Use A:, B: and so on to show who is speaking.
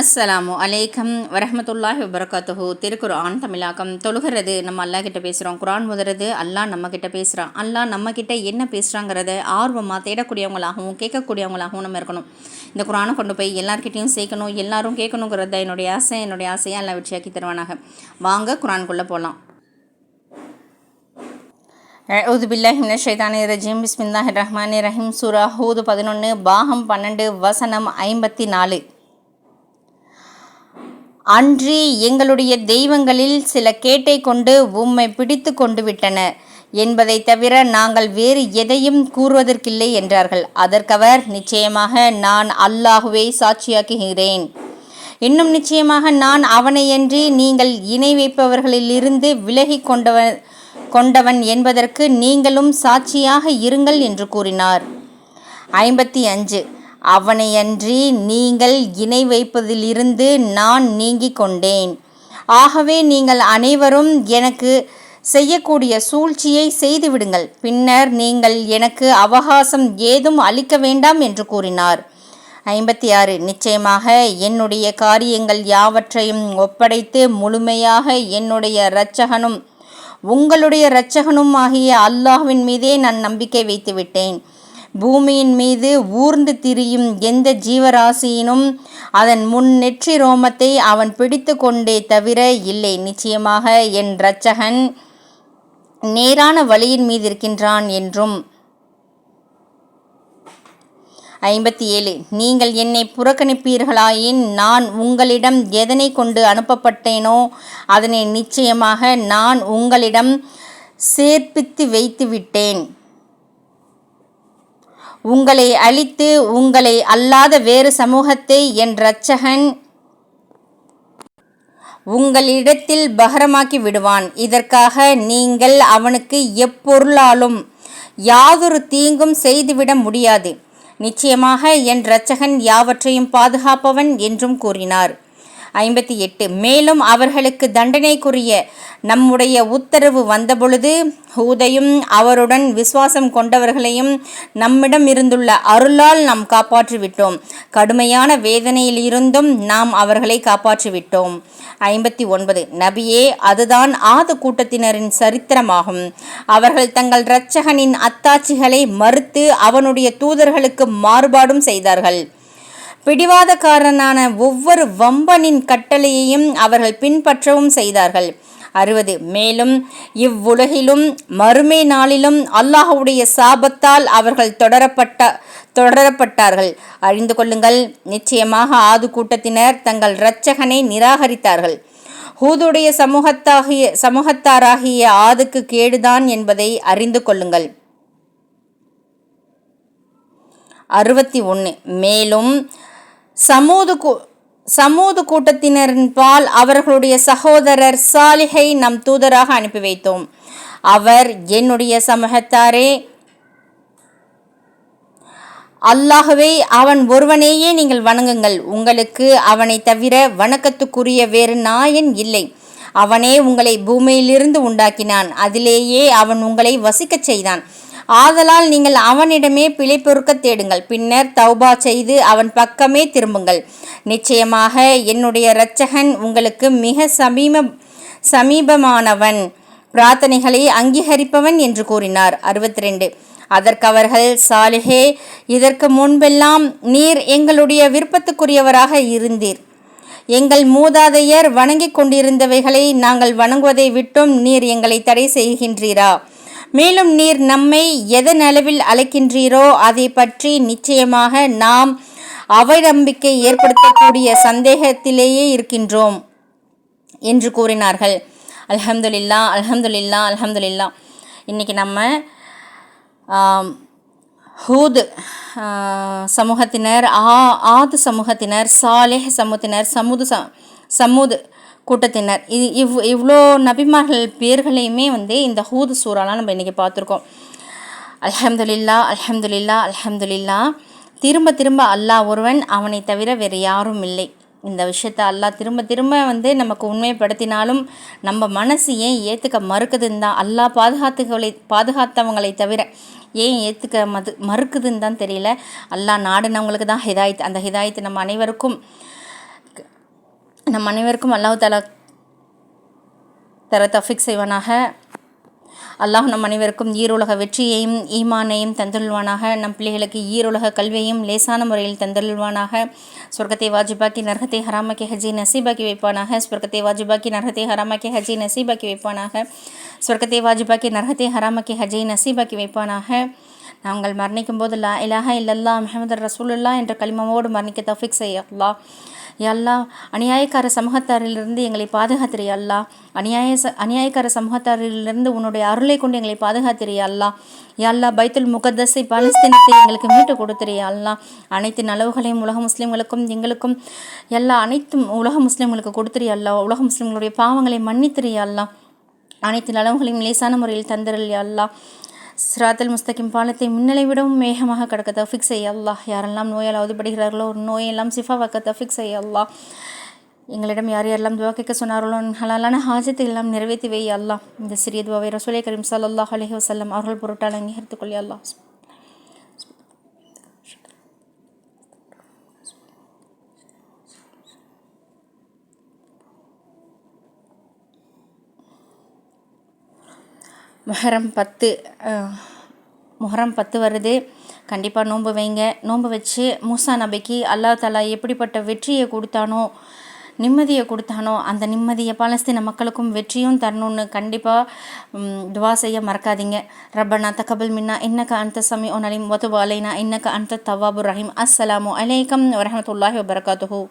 A: அஸ்ஸலாமு அலைக்கம் வரமத்துல்லாஹ் வபரகாத்துஹு. திருக்குர்ஆன் தமிழாக்கம் தொழுகிறது. நம்ம அல்லாஹ் கிட்ட பேசுகிறோம் குரான் முதறது அல்லாஹ் நம்ம கிட்ட பேசுகிறான் அல்லாஹ் நம்ம கிட்ட என்ன பேசுகிறாங்கிறத ஆர்வமாக தேடக்கூடியவங்களாகவும் கேட்கக்கூடியவங்களாகவும் நம்ம இருக்கணும். இந்த குரானை கொண்டு போய் எல்லார்கிட்டையும் சேர்க்கணும் எல்லாரும் கேட்கணுங்கிறத என்னுடைய ஆசை என்னுடைய ஆசையை எல்லாம் வெற்றியாக்கி தருவானாக. வாங்க குரான்குள்ளே போகலாம் அவுது பில்லாஹி ஷைதானி ரஜீம். பிஸ்மில்லாஹி ரஹ்மானி ரஹீம். சூரா ஹூது பதினொன்று பாகம் பன்னெண்டு வசனம் ஐம்பத்தி நாலு. அன்றி எங்களுடைய தெய்வங்களில் சில கேட்டை கொண்டு உம்மை பிடித்து கொண்டு விட்டன. என்பதை தவிர நாங்கள் வேறு எதையும் கூறுவதற்கில்லை என்றார்கள். அதற்கவர் நிச்சயமாக நான் அல்லாஹுவை சாட்சியாக்குகிறேன். இன்னும் நிச்சயமாக நான் அவனையன்றி நீங்கள் இணை வைப்பவர்களிலிருந்து விலகி கொண்டவன் கொண்டவன் என்பதற்கு நீங்களும் சாட்சியாக இருங்கள் என்று கூறினார். ஐம்பத்தி அஞ்சு. அவனையன்றி நீங்கள் இணை வைப்பதிலிருந்து நான் நீங்கிக் கொண்டேன். ஆகவே நீங்கள் அனைவரும் எனக்கு செய்யக்கூடிய சூழ்ச்சியை செய்துவிடுங்கள். பின்னர் நீங்கள் எனக்கு அவகாசம் ஏதும் அளிக்க வேண்டாம் என்று கூறினார். ஐம்பத்தி ஆறு நிச்சயமாக என்னுடைய காரியங்கள் யாவற்றையும் ஒப்படைத்து முழுமையாக என்னுடைய இரட்சகனும் உங்களுடைய இரட்சகனும் ஆகிய அல்லாஹ்வின் மீதே நான் நம்பிக்கை வைத்துவிட்டேன். பூமியின் மீது ஊர்ந்து திரியும் எந்த ஜீவராசியினும் அதன் முன் நெற்றி ரோமத்தை அவன் பிடித்து கொண்டே தவிர இல்லை. நிச்சயமாக என் இரட்சகன் நேரான வழியின் மீது இருக்கின்றான் என்றும். ஐம்பத்தி ஏழு நீங்கள் என்னை புறக்கணிப்பீர்களாயின் நான் உங்களிடம் எதனை கொண்டு அனுப்பப்பட்டேனோ அதனை நிச்சயமாக நான் உங்களிடம் சேர்ப்பித்து வைத்து விட்டேன் உங்களை அழித்து உங்களை அல்லாத வேறு சமூகத்தை என் இரட்சகன் உங்களிடத்தில் பகரமாக்கி விடுவான். இதற்காக நீங்கள் அவனுக்கு எப்பொருளாலும் யாதொரு தீங்கும் செய்துவிட முடியாது. நிச்சயமாக என் இரட்சகன் யாவற்றையும் பாதுகாப்பவன் என்றும் கூறினார். ஐம்பத்தி எட்டு. மேலும் அவர்களுக்கு தண்டனைக்குரிய நம்முடைய உத்தரவு வந்தபொழுது ஹூதையும் அவருடன் விசுவாசம் கொண்டவர்களையும் நம்மிடம் இருந்துள்ள அருளால் நாம் காப்பாற்றிவிட்டோம். கடுமையான வேதனையில் இருந்தும் நாம் அவர்களை காப்பாற்றிவிட்டோம். ஐம்பத்தி ஒன்பது. நபியே அதுதான் ஆது கூட்டத்தினரின் சரித்திரமாகும். அவர்கள் தங்கள் இரட்சகனின் அத்தாட்சிகளை மறுத்து அவனுடைய தூதர்களுக்கு மாறுபாடும் செய்தார்கள். பிடிவாதக்காரனான ஒவ்வொரு வம்பனின் கட்டளையையும் அவர்கள் பின்பற்றவும் செய்தார்கள். அறுபது. மேலும் இவ்வுலகிலும் மறுமை நாளிலும் அல்லாஹுடைய சாபத்தால் அவர்கள் தொடரப்பட்ட தொடரப்பட்டார்கள். அறிந்து கொள்ளுங்கள் நிச்சயமாக ஆது கூட்டத்தினர் தங்கள் இரட்சகனை நிராகரித்தார்கள். ஹூதுடைய சமூகத்தாகிய சமூகத்தாராகிய ஆதுக்கு கேடுதான் என்பதை அறிந்து கொள்ளுங்கள். அறுபத்தி ஒன்று. மேலும் சமூது சமூது கூட்டத்தினரின் பால் அவர்களுடைய சகோதரர் சாலிகை நம் தூதராக அனுப்பி வைத்தோம். அவர் என்னுடைய சமூகத்தாரே அல்லாகவே அவன் ஒருவனேயே நீங்கள் வணங்குங்கள். உங்களுக்கு அவனை தவிர வணக்கத்துக்குரிய வேறு நாயன் இல்லை. அவனே உங்களை பூமியிலிருந்து உண்டாக்கினான். அதிலேயே அவன் உங்களை வசிக்கச் செய்தான். ஆதலால் நீங்கள் அவனிடமே பிழை பொறுக்க தேடுங்கள். பின்னர் தௌபா செய்து அவன் பக்கமே திரும்புங்கள். நிச்சயமாக என்னுடைய இரட்சகன் உங்களுக்கு மிக சமீப சமீபமானவன். பிரார்த்தனைகளை அங்கீகரிப்பவன் என்று கூறினார். அறுபத்தி ரெண்டு அதற்கு அவர்கள் சாலிஹே இதற்கு முன்பெல்லாம் நீர் எங்களுடைய விருப்பத்துக்குரியவராக இருந்தீர். எங்கள் மூதாதையர் வணங்கிக் கொண்டிருந்தவைகளை நாங்கள் வணங்குவதை விட்டும் நீர் எங்களை தடை செய்கின்றீரா? மேலும் நீர் நம்மை எதன் அளவில் அழைக்கின்றீரோ அதை பற்றி நிச்சயமாக நாம் அவநம்பிக்கை ஏற்படுத்தக்கூடிய சந்தேகத்திலேயே இருக்கின்றோம் என்று கூறினார்கள். அலமதுல்லா அலமதுல்லா அலமதுல்லா இன்றைக்கி நம்ம ஹூது சமூகத்தினர் ஆ ஆது சமூகத்தினர் சாலேஹ் சமூகத்தினர் சமுது ச சமுது கூட்டத்தினர். இது இவ் இவ்வளோ நபிமார்கள் பேர்களையுமே வந்து இந்த ஹூது சூறாலாம் நம்ம இன்றைக்கி பார்த்துருக்கோம். அலமதுல்லா அலமதுல்லா அலமதுல்லா திரும்ப திரும்ப அல்லாஹ் ஒருவன் அவனை தவிர வேறு யாரும் இல்லை. இந்த விஷயத்தை அல்லாஹ் திரும்ப திரும்ப வந்து நமக்கு உண்மைப்படுத்தினாலும் நம்ம மனசு ஏன் ஏற்றுக்க மறுக்குதுன்னு தான் அல்லாஹ் பாதுகாத்துகளை பாதுகாத்தவங்களை தவிர ஏன் ஏற்றுக்க மது மறுக்குதுன்னு தான் தெரியல. அல்லாஹ் நாடுனவங்களுக்கு தான் ஹிதாயத் அந்த ஹிதாயத்தை நம்ம அனைவருக்கும் நம் அனைவருக்கும் அல்லாஹ் தலா தர தஃபிக் செய்வானாக. அல்லாஹ் நம் அனைவருக்கும் ஈருலக வெற்றியையும் ஈமானையும் தந்துள்வானாக நம் பிள்ளைகளுக்கு ஈருலக கல்வியையும் லேசான முறையில் தந்துள்வானாக சொர்க்கத்தை வாஜிபாக்கி நரகத்தை ஹராமாக்கி ஹஜி நசீபாக்கி வைப்பானாக. சொர்க்கத்தை வாஜிபாக்கி நரகத்தை ஹராமாக்கி ஹஜி நசீபாக்கி வைப்பானாக. சொர்க்கத்தை வாஜிபாக்கி நரகத்தை ஹராமாக்கி ஹஜி நசீபாக்கி வைப்பானாக. நாங்கள் மரணிக்கும் போது லா இலாஹா இல்லல்லா முஹம்மது ரசூலுல்லா என்ற களிமமோடு மரணிக்க தஃபிக் செய்ய அல்லா யல்லா அநியாயக்கார சமூகத்தாரிலிருந்து எங்களை பாதுகாத்திரி அல்லா. அநியாய ச அநியாயக்கார சமூகத்தாரிலிருந்து உன்னுடைய அருளை கொண்டு எங்களை பாதுகாத்திரி அல்லா. யல்லா பைத்துல் முகத்தஸை பாலஸ்தீனத்தை எங்களுக்கு மீட்டு கொடுத்துரு அல்லா. அனைத்து நலவுகளையும் உலக முஸ்லீம்களுக்கும் எங்களுக்கும் எல்லா அனைத்தும் உலக முஸ்லீம்களுக்கு கொடுத்துரு அல்லா. உலக முஸ்லீம்களுடைய பாவங்களை மன்னித்திரி அல்லா. அனைத்து நலவுகளையும் லேசான முறையில் தந்திரல் அல்லா. சிராத்தல் முஸ்தகிம் பாலத்தை முன்னலை விடவும் வேகமாக கடக்க தஃபிக் செய்ய அல்லாஹ். யாரெல்லாம் நோயால் அவதிப்படுகிறார்களோ ஒரு நோயெல்லாம் சிஃபாவாக்க தஃபிக் செய்ய அல்லாஹ். எங்களிடம் யார் யாரெல்லாம் துவா கேட்க சொன்னார்களோ ஹலாலான ஹாஜத்தை எல்லாம் நிறைவேற்றி வை அல்லாஹ். இந்த சிறிய துவாவை ரசோலே கரீம் சல்லாஹ் அலஹி வசல்லம் அவர்கள் பொருட்டால் அங்கீகரித்துக் கொள்ளி அல்லாஹ். முஹரம் பத்து முஹரம் பத்து வருது. கண்டிப்பாக நோன்பு வைங்க. நோன்பு வச்சு மூசா நபிக்கு அல்லா தலா எப்படிப்பட்ட வெற்றியை கொடுத்தானோ நிம்மதியை கொடுத்தானோ அந்த நிம்மதியை பாலஸ்தீன மக்களுக்கும் வெற்றியும் தரணும்னு கண்டிப்பாக துவா செய்ய மறக்காதீங்க. ரப்பனா தகபல் மின்னா இன்னக்க அந்த சமி ஒன் அலிம் ஒத்து அலைனா இன்னக்க அந்த தவாபு ரஹீம். அஸ்ஸலாமு அலைக்கம் வரமத்துல்லாஹி வபரகாத்துஹூ.